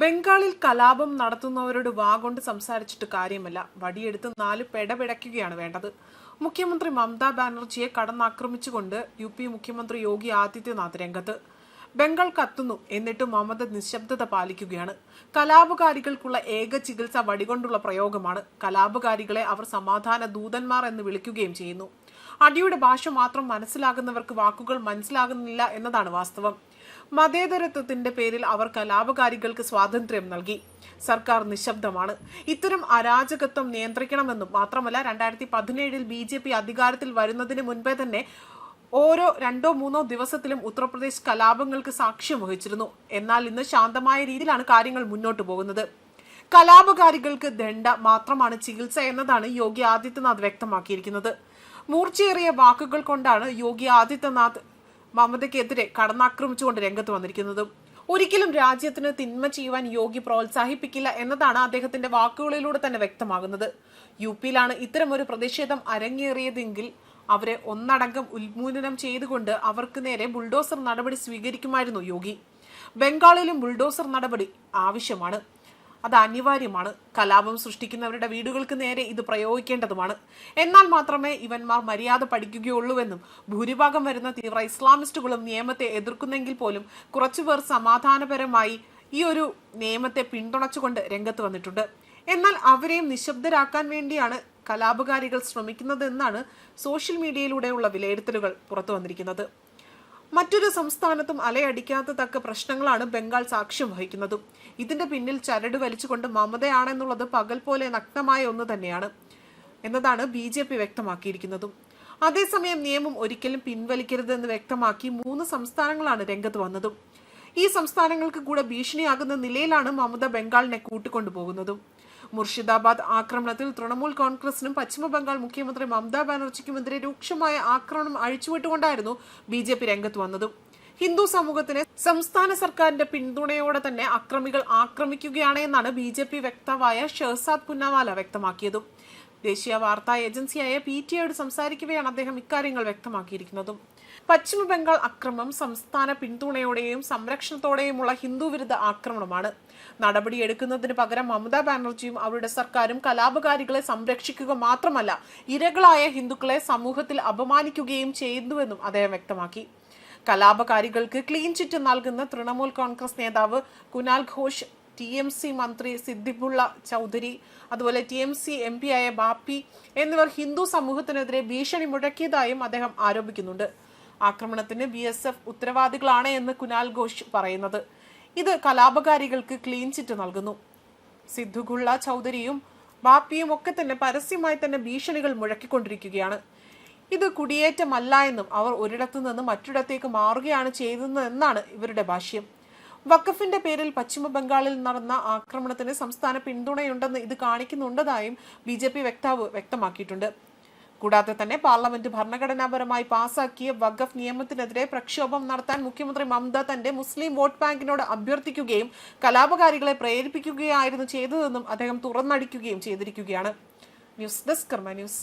ബംഗാളിൽ കലാപം നടത്തുന്നവരോട് വാ കൊണ്ട് സംസാരിച്ചിട്ട് കാര്യമല്ല. വടിയെടുത്ത് നാല് പെടപിടയ്ക്കുകയാണ് വേണ്ടത്. മുഖ്യമന്ത്രി മമതാ ബാനർജിയെ കടന്നാക്രമിച്ചുകൊണ്ട് യു പി മുഖ്യമന്ത്രി യോഗി ആദിത്യനാഥ് രംഗത്ത്. ബംഗാൾ കത്തുന്നു. എന്നിട്ട് മമത നിശബ്ദത പാലിക്കുകയാണ്. കലാപകാരികൾക്കുള്ള ഏക ചികിത്സ വടികൊണ്ടുള്ള പ്രയോഗമാണ്. കലാപകാരികളെ അവർ സമാധാന ദൂതന്മാർ എന്ന് വിളിക്കുകയും ചെയ്യുന്നു. അടിയുടെ ഭാഷ മാത്രം മനസ്സിലാകുന്നവർക്ക് വാക്കുകൾ മനസ്സിലാകുന്നില്ല എന്നതാണ് വാസ്തവം. മതേതരത്വത്തിന്റെ പേരിൽ അവർ കലാപകാരികൾക്ക് സ്വാതന്ത്ര്യം നൽകി. സർക്കാർ നിശബ്ദമാണ്. ഇത്തരം അരാജകത്വം നിയന്ത്രിക്കണമെന്നും മാത്രമല്ല രണ്ടായിരത്തി പതിനേഴിൽ ബി ജെ പി അധികാരത്തിൽ വരുന്നതിന് മുൻപേ തന്നെ ഓരോ രണ്ടോ മൂന്നോ ദിവസത്തിലും ഉത്തർപ്രദേശ് കലാപങ്ങൾക്ക് സാക്ഷ്യം വഹിച്ചിരുന്നു. എന്നാൽ ഇന്ന് ശാന്തമായ രീതിയിലാണ് കാര്യങ്ങൾ മുന്നോട്ട് പോകുന്നത്. കലാപകാരികൾക്ക് ദണ്ഡ മാത്രമാണ് ചികിത്സ എന്നതാണ് യോഗി ആദിത്യനാഥ് വ്യക്തമാക്കിയിരിക്കുന്നത്. മൂർച്ചയേറിയ വാക്കുകൾ കൊണ്ടാണ് യോഗി ആദിത്യനാഥ് മമതയ്ക്കെതിരെ കടന്നാക്രമിച്ചുകൊണ്ട് രംഗത്ത് വന്നിരിക്കുന്നത്. ഒരിക്കലും രാജ്യത്തിന് തിന്മ ചെയ്യുവാൻ യോഗി പ്രോത്സാഹിപ്പിക്കില്ല എന്നതാണ് അദ്ദേഹത്തിന്റെ വാക്കുകളിലൂടെ തന്നെ വ്യക്തമാകുന്നത്. യു പിയിലാണ് ഇത്തരമൊരു പ്രതിഷേധം അരങ്ങേറിയതെങ്കിൽ അവരെ ഒന്നടങ്കം ഉന്മൂലനം ചെയ്തുകൊണ്ട് അവർക്ക് നേരെ ബുൾഡോസർ നടപടി സ്വീകരിക്കുമായിരുന്നു യോഗി. ബംഗാളിലും ബുൾഡോസർ നടപടി ആവശ്യമാണ്. അത് അനിവാര്യമാണ് കലാപം സൃഷ്ടിക്കുന്നവരുടെ വീടുകൾക്ക് നേരെ ഇത് പ്രയോഗിക്കേണ്ടതുമാണ്. എന്നാൽ മാത്രമേ ഇവന്മാർ മര്യാദ പഠിക്കുകയുള്ളൂവെന്നും ഭൂരിഭാഗം വരുന്ന തീവ്ര ഇസ്ലാമിസ്റ്റുകളും നിയമത്തെ എതിർക്കുന്നെങ്കിൽ പോലും കുറച്ചുപേർ സമാധാനപരമായി ഈ ഒരു നിയമത്തെ പിന്തുണച്ചുകൊണ്ട് രംഗത്ത് വന്നിട്ടുണ്ട്. എന്നാൽ അവരെയും നിശബ്ദരാക്കാൻ വേണ്ടിയാണ് കലാപകാരികൾ ശ്രമിക്കുന്നതെന്നാണ് സോഷ്യൽ മീഡിയയിലൂടെയുള്ള വിലയിരുത്തലുകൾ പുറത്തു വന്നിരിക്കുന്നത് മറ്റൊരു സംസ്ഥാനത്തും അലയടിക്കാത്ത തക്ക പ്രശ്നങ്ങളാണ് ബംഗാൾ സാക്ഷ്യം വഹിക്കുന്നതും. ഇതിന്റെ പിന്നിൽ ചരട് വലിച്ചുകൊണ്ട് മമതയാണെന്നുള്ളത് പകൽ പോലെ നഗ്നമായ ഒന്ന് തന്നെയാണ് എന്നതാണ് ബി ജെ പി വ്യക്തമാക്കിയിരിക്കുന്നതും. അതേസമയം നിയമം ഒരിക്കലും പിൻവലിക്കരുതെന്ന് വ്യക്തമാക്കി മൂന്ന് സംസ്ഥാനങ്ങളാണ് രംഗത്ത് വന്നതും. ഈ സംസ്ഥാനങ്ങൾക്ക് കൂടെ ഭീഷണിയാകുന്ന നിലയിലാണ് മമത ബംഗാളിനെ കൂട്ടിക്കൊണ്ടുപോകുന്നതും. മുർഷിദാബാദ് ആക്രമണത്തിൽ തൃണമൂൽ കോൺഗ്രസിനും പശ്ചിമബംഗാൾ മുഖ്യമന്ത്രി മമതാ ബാനർജിക്കുമെതിരെ രൂക്ഷമായ ആക്രമണം അഴിച്ചുവിട്ടുകൊണ്ടായിരുന്നു ബി ജെ പി രംഗത്ത് വന്നത്. ഹിന്ദു സമൂഹത്തിന് സംസ്ഥാന സർക്കാരിന്റെ പിന്തുണയോടെ തന്നെ അക്രമികൾ ആക്രമിക്കുകയാണ് എന്നാണ് ബി ജെ പി വ്യക്തമായ ഷെഹസാദ് പുന്നവാല വ്യക്തമാക്കിയതും. ദേശീയ വാർത്താ ഏജൻസിയായ പി ടി ഐയോട് സംസാരിക്കവെയാണ് അദ്ദേഹം ഇക്കാര്യങ്ങൾ വ്യക്തമാക്കിയിരിക്കുന്നതും. പശ്ചിമ ബംഗാൾ അക്രമം സംസ്ഥാന പിന്തുണയോടെയും സംരക്ഷണത്തോടെയുമുള്ള ഹിന്ദുവിരുദ്ധ ആക്രമണമാണ്. നടപടിയെടുക്കുന്നതിന് പകരം മമതാ ബാനർജിയും അവരുടെ സർക്കാരും കലാപകാരികളെ സംരക്ഷിക്കുക മാത്രമല്ല ഇരകളായ ഹിന്ദുക്കളെ സമൂഹത്തിൽ അപമാനിക്കുകയും ചെയ്യുന്നുവെന്നും അദ്ദേഹം വ്യക്തമാക്കി. കലാപകാരികൾക്ക് ക്ലീൻ ചിറ്റ് നൽകുന്ന തൃണമൂൽ കോൺഗ്രസ് നേതാവ് Kunal Ghosh T M C മന്ത്രി സിദ്ദിഖുള്ള ചൗധരി അതുപോലെ T M C M P ആയ ബാപ്പി എന്നിവർ ഹിന്ദു സമൂഹത്തിനെതിരെ ഭീഷണി മുഴക്കിയതായും അദ്ദേഹം ആരോപിക്കുന്നുണ്ട്. ആക്രമണത്തിന് ബി എസ് എഫ് ഉത്തരവാദികളാണ് എന്ന് കുനാൽ ഘോഷ് പറയുന്നത്. ഇത് കലാപകാരികൾക്ക് ക്ലീൻ ചിറ്റ് നൽകുന്നു. സിദ്ധുഗുള്ള ചൗധരിയും ബാപ്പിയും ഒക്കെ തന്നെ പരസ്യമായി തന്നെ ഭീഷണികൾ മുഴക്കിക്കൊണ്ടിരിക്കുകയാണ്. ഇത് കുടിയേറ്റമല്ല എന്നും അവർ ഒരിടത്തു നിന്ന് മറ്റൊരിടത്തേക്ക് മാറുകയാണ് ചെയ്തതെന്നാണ് ഇവരുടെ ഭാഷ്യം. വഖഫിന്റെ പേരിൽ പശ്ചിമ ബംഗാളിൽ നടന്ന ആക്രമണത്തിന് സംസ്ഥാന പിന്തുണയുണ്ടെന്ന് ഇത് കാണിക്കുന്നുണ്ടതായും ബി ജെ പി വക്താവ് വ്യക്തമാക്കിയിട്ടുണ്ട്. കൂടാതെ തന്നെ പാർലമെന്റ് ഭരണഘടനാപരമായി പാസാക്കിയ വഖഫ് നിയമത്തിനെതിരെ പ്രക്ഷോഭം നടത്താൻ മുഖ്യമന്ത്രി മമത തന്റെ മുസ്ലിം വോട്ട് ബാങ്കിനോട് അഭ്യർത്ഥിക്കുകയും കലാപകാരികളെ പ്രേരിപ്പിക്കുകയായിരുന്നു ചെയ്തതെന്നും അദ്ദേഹം തുറന്നടിക്കുകയും ചെയ്തിരിക്കുകയാണ്. News desk Karma News.